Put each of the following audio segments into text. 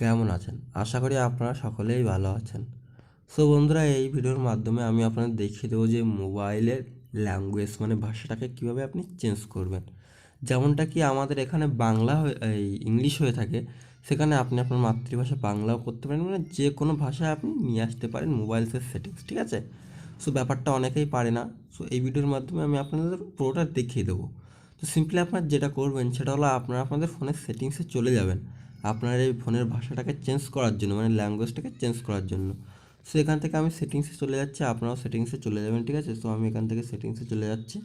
কেমন আছেন? আশা করি আপনারা সকলেই ভালো আছেন। সো বন্ধুরা, এই ভিডিওর মাধ্যমে আমি আপনাদের দেখিয়ে দেবো যে মোবাইলের ল্যাঙ্গুয়েজ মানে ভাষাটাকে কীভাবে আপনি চেঞ্জ করবেন। যেমনটা কি আমাদের এখানে বাংলা এই ইংলিশ হয়ে থাকে, সেখানে আপনি আপনার মাতৃভাষা বাংলাও করতে পারেন মানে যে কোনো ভাষায় আপনি নিয়ে আসতে পারেন মোবাইলসের সেটিংস ঠিক আছে? সো ব্যাপারটা অনেকেই পারে না। সো এই ভিডিওর মাধ্যমে আমি আপনাদের পুরোটা দেখিয়ে দেবো। তো সিম্পলি আপনার যেটা করবেন, সেটা হলো আপনারা আপনাদের ফোনের সেটিংসে চলে যাবেন। আপনার এই ফোনের ভাষাটাকে চেঞ্জ করার জন্য মানে ল্যাঙ্গুয়েজটাকে চেঞ্জ করার জন্য। সো এখান থেকে আমি সেটিংসে চলে যাচ্ছি, আপনারাও সেটিংসে চলে যাবেন, ঠিক আছে? সো আমি এখান থেকে সেটিংসে চলে যাচ্ছি।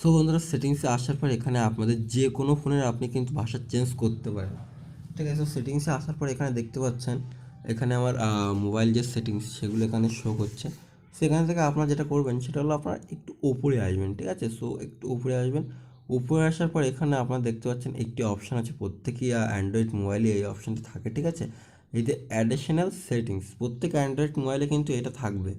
সো বন্ধুরা সেটিংসে আসার পর এখানে আপনাদের যে কোনো ফোনের আপনি কিন্তু ভাষা চেঞ্জ করতে পারেন। ঠিক আছে? সেটিংসে আসার পর এখানে দেখতে পাচ্ছেন, এখানে আমার মোবাইল যে সেটিংস সেগুলো এখানে শো করছে। সেখান থেকে আপনারা যেটা করবেন, সেটা হলো আপনারা একটু উপরে আসবেন, ঠিক আছে? সো একটু উপরে আসবেন। উপরে আসার পর এখানে আপনারা দেখতে পাচ্ছেন একটি অপশান আছে, প্রত্যেকই অ্যান্ড্রয়েড মোবাইলে এই অপশানটা থাকে, ঠিক আছে? যে অ্যাডিশনাল সেটিংস প্রত্যেক অ্যান্ড্রয়েড মোবাইলে কিন্তু এটা থাকবে।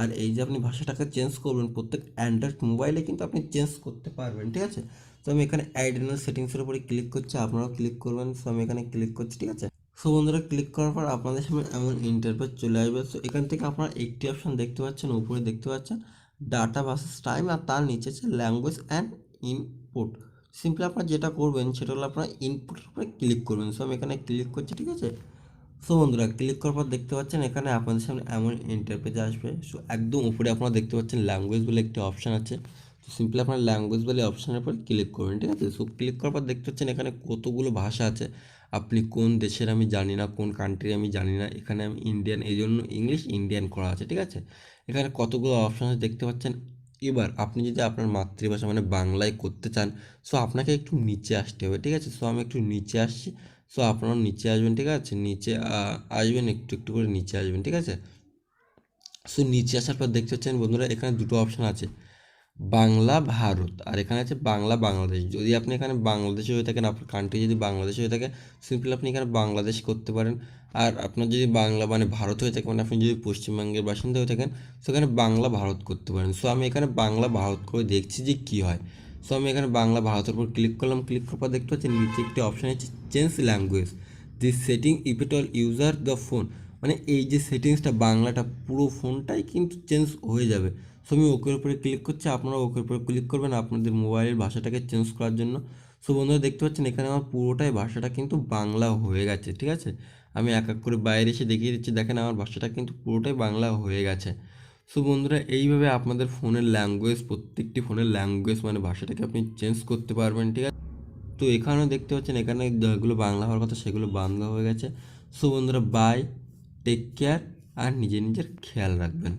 আর এই যে আপনি ভাষাটাকে চেঞ্জ করবেন, প্রত্যেক অ্যান্ড্রয়েড মোবাইলে কিন্তু আপনি চেঞ্জ করতে পারবেন, ঠিক আছে? তো আমি এখানে অ্যাডিশনাল সেটিংসের উপরে ক্লিক করছি, আপনারাও ক্লিক করবেন সো আমি এখানে ক্লিক করছি, ঠিক আছে? সো বন্ধুরা ক্লিক করার পর আপনাদের সামনে এমন ইন্টারফেস চলে আসবে। সো এখান থেকে আপনারা একটি অপশন দেখতে পাচ্ছেন, উপরে দেখতে পাচ্ছেন ডাটা ভার্সেস টাইম আর তার নিচে আছে ল্যাঙ্গুয়েজ অ্যান্ড ইনপুট সিম্পলি আপনারা যেটা করবেন, সেটা হলো আপনারা ইনপুটের উপরে ক্লিক করবেন। সো আমি এখানে ক্লিক করছি, ঠিক আছে? সো বন্ধুরা ক্লিক করার পর দেখতে পাচ্ছেন, এখানে আপনাদের সামনে এমন ইন্টারপেজ আসবে। সো একদম উপরে আপনারা দেখতে পাচ্ছেন ল্যাঙ্গুয়েজ বলে একটি অপশান আছে। তো সিম্পলি আপনার ল্যাঙ্গুয়েজ বলে অপশানের উপর ক্লিক করবেন, ঠিক আছে? সো ক্লিক করার পর দেখতে পাচ্ছেন, এখানে কতগুলো ভাষা আছে। আপনি কোন দেশের আমি জানি না, কোন কান্ট্রি আমি জানি না। এখানে আমি ইন্ডিয়ান এই জন্য ইংলিশ ইন্ডিয়ান করা আছে, ঠিক আছে? এখানে কতগুলো অপশান আছে দেখতে পাচ্ছেন? এবার আপনি যদি আপনার মাতৃভাষা মানে বাংলায় করতে চান সো আপনাকে একটু নিচে আসতে হবে, ঠিক আছে? সো আমি একটু নিচে আসছি সো আপনারা নিচে আসবেন, ঠিক আছে? নিচে আসবেন, একটু একটু করে নিচে আসবেন, ঠিক আছে? সো নিচে আসার পর দেখতে পাচ্ছেন বন্ধুরা এখানে দুটো অপশান আছে। বাংলা ভারত। আর এখানে আছে বাংলা বাংলাদেশ। যদি আপনি এখানে বাংলাদেশে হয়ে থাকেন, আপনার কান্ট্রি যদি বাংলাদেশ হয়ে থাকে সিম্পলি আপনি এখানে বাংলাদেশ করতে পারেন। আর আপনার যদি বাংলা মানে ভারত হয়ে থাকে মানে আপনি যদি পশ্চিমবঙ্গের বাসিন্দা হয়ে থাকেন সেখানে বাংলা ভারত করতে পারেন। সো আমি এখানে বাংলা ভারত করে দেখছি যে কী হয়। সো আমি এখানে বাংলা ভারতের উপর ক্লিক করলাম। ক্লিক করার পর দেখতে পাচ্ছি নিচে একটি অপশান আছে change language this setting if it all user the phone মানে এই যে সেটিংসটা বাংলাটা পুরো ফোনটাই কিন্তু চেঞ্জ হয়ে যাবে। সো আমি ওকের উপরে ক্লিক করছি, আপনারা ওকের উপরে ক্লিক করবেন আপনাদের মোবাইলের ভাষাটাকে চেঞ্জ করার জন্য। সো বন্ধুরা দেখতে পাচ্ছেন এখানে আমার পুরোটাই ভাষাটা কিন্তু বাংলা হয়ে গেছে, ঠিক আছে? আমি এক এক করে বাইরে এসে দেখিয়ে দিচ্ছি, দেখেন আমার ভাষাটা কিন্তু পুরোটাই বাংলা হয়ে গেছে। সো বন্ধুরা এইভাবে আপনাদের ফোনের ল্যাঙ্গুয়েজ প্রত্যেকটি ফোনের ল্যাঙ্গুয়েজ মানে ভাষাটাকে আপনি চেঞ্জ করতে পারবেন, ঠিক আছে? তো এখানেও দেখতে পাচ্ছেন এখানে যেগুলো বাংলা হওয়ার কথা সেগুলো বাংলা হয়ে গেছে। সো বন্ধুরা বাই টেক কেয়ার আর নিজের নিজের খেয়াল রাখবেন।